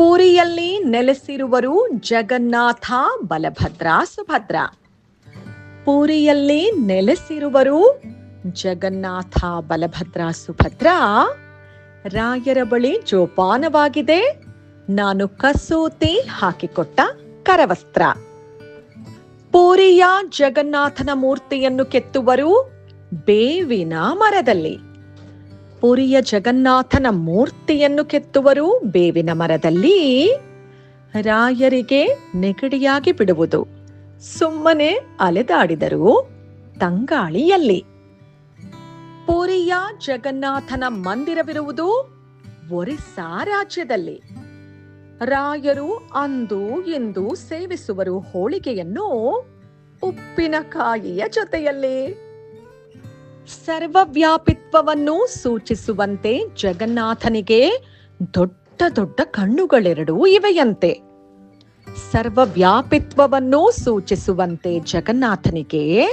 ಪುರಿಯಲ್ಲಿ ನೆಲೆಸಿರುವರು ಜಗನ್ನಾಥ ಬಲಭದ್ರ ಸುಭದ್ರ. ಪುರಿಯಲ್ಲಿ ನೆಲೆಸಿರುವರು ಜಗನ್ನಾಥ ಬಲಭದ್ರ ಸುಭದ್ರ. ರಾಯರ ಬಳಿ ಜೋಪಾನವಾಗಿದೆ. ನಾನು ಕಸೂತಿ ಹಾಕಿಕೊಟ್ಟ ಕರವಸ್ತ್ರ. ಪುರಿಯ ಜಗನ್ನಾಥನ ಮೂರ್ತಿಯನ್ನು ಕೆತ್ತುವರು ಬೇವಿನ ಮರದಲ್ಲಿ. ಪುರಿಯ ಜಗನ್ನಾಥನ ಮೂರ್ತಿಯನ್ನು ಕೆತ್ತುವರು ಬೇವಿನ ಮರದಲ್ಲಿ. ರಾಯರಿಗೆ ನೆಗಡಿಯಾಗಿ ಬಿಡುವುದು. ಸುಮ್ಮನೆ ಅಲೆದಾಡಿದರು ತಂಗಾಳಿಯಲ್ಲಿ. ಪುರಿಯ ಜಗನ್ನಾಥನ ಮಂದಿರವಿರುವುದು ಒರಿಸ್ಸಾ ರಾಜ್ಯದಲ್ಲಿ. ರಾಯರು ಅಂದು ಎಂದು ಸೇವಿಸುವರು ಹೋಳಿಗೆಯನ್ನು ಉಪ್ಪಿನಕಾಯಿಯ ಜೊತೆಯಲ್ಲಿ. ಸರ್ವವ್ಯಾಪಿತ್ವವನ್ನು ಸೂಚಿಸುವಂತೆ ಜಗನ್ನಾಥನಿಗೆ ದೊಡ್ಡ ದೊಡ್ಡ ಕಣ್ಣುಗಳೆರಡು ಇವೆಯಂತೆ. ಸರ್ವವ್ಯಾಪಿತ್ವವನ್ನು ಸೂಚಿಸುವಂತೆ ಜಗನ್ನಾಥನಿಗೆ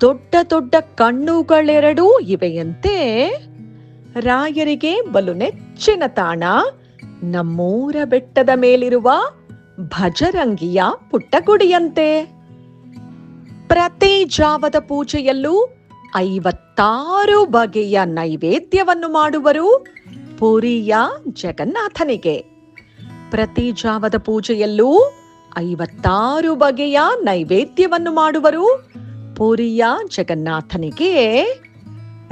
ದೊಡ್ಡ ದೊಡ್ಡ ಕಣ್ಣುಗಳೆರಡೂ ಇವೆಯಂತೆ. ರಾಯರಿಗೆ ಬಲು ನೆಚ್ಚಿನ ತಾಣ, ನಮ್ಮೂರ ಬೆಟ್ಟದ ಮೇಲಿರುವ ಭಜರಂಗಿಯ ಪುಟ್ಟಗುಡಿಯಂತೆ. ಪ್ರತಿ ಜಾವದ ಪೂಜೆಯಲ್ಲೂ ಐವತ್ತಾರು ಬಗೆಯ ನೈವೇದ್ಯವನ್ನು ಮಾಡುವರು ಪುರಿಯ ಜಗನ್ನಾಥನಿಗೆ. ಪ್ರತಿ ಜಾವದ ಪೂಜೆಯಲ್ಲೂ ಐವತ್ತಾರು ಬಗೆಯ ನೈವೇದ್ಯವನ್ನು ಮಾಡುವರು ಪುರಿಯ ಜಗನ್ನಾಥನಿಗೆ.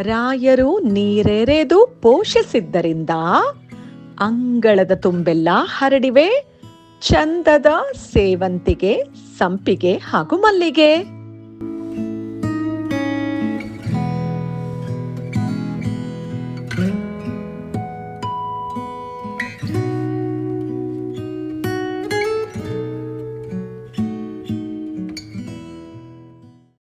ರಾಯರು ನೀರೆರೆದು ಪೋಷಿಸಿದ್ದರಿಂದ ಅಂಗಳದ ತುಂಬೆಲ್ಲ ಹರಡಿವೆ, ಚಂದದ ಸೇವಂತಿಗೆ, ಸಂಪಿಗೆ ಹಾಗೂ ಮಲ್ಲಿಗೆ.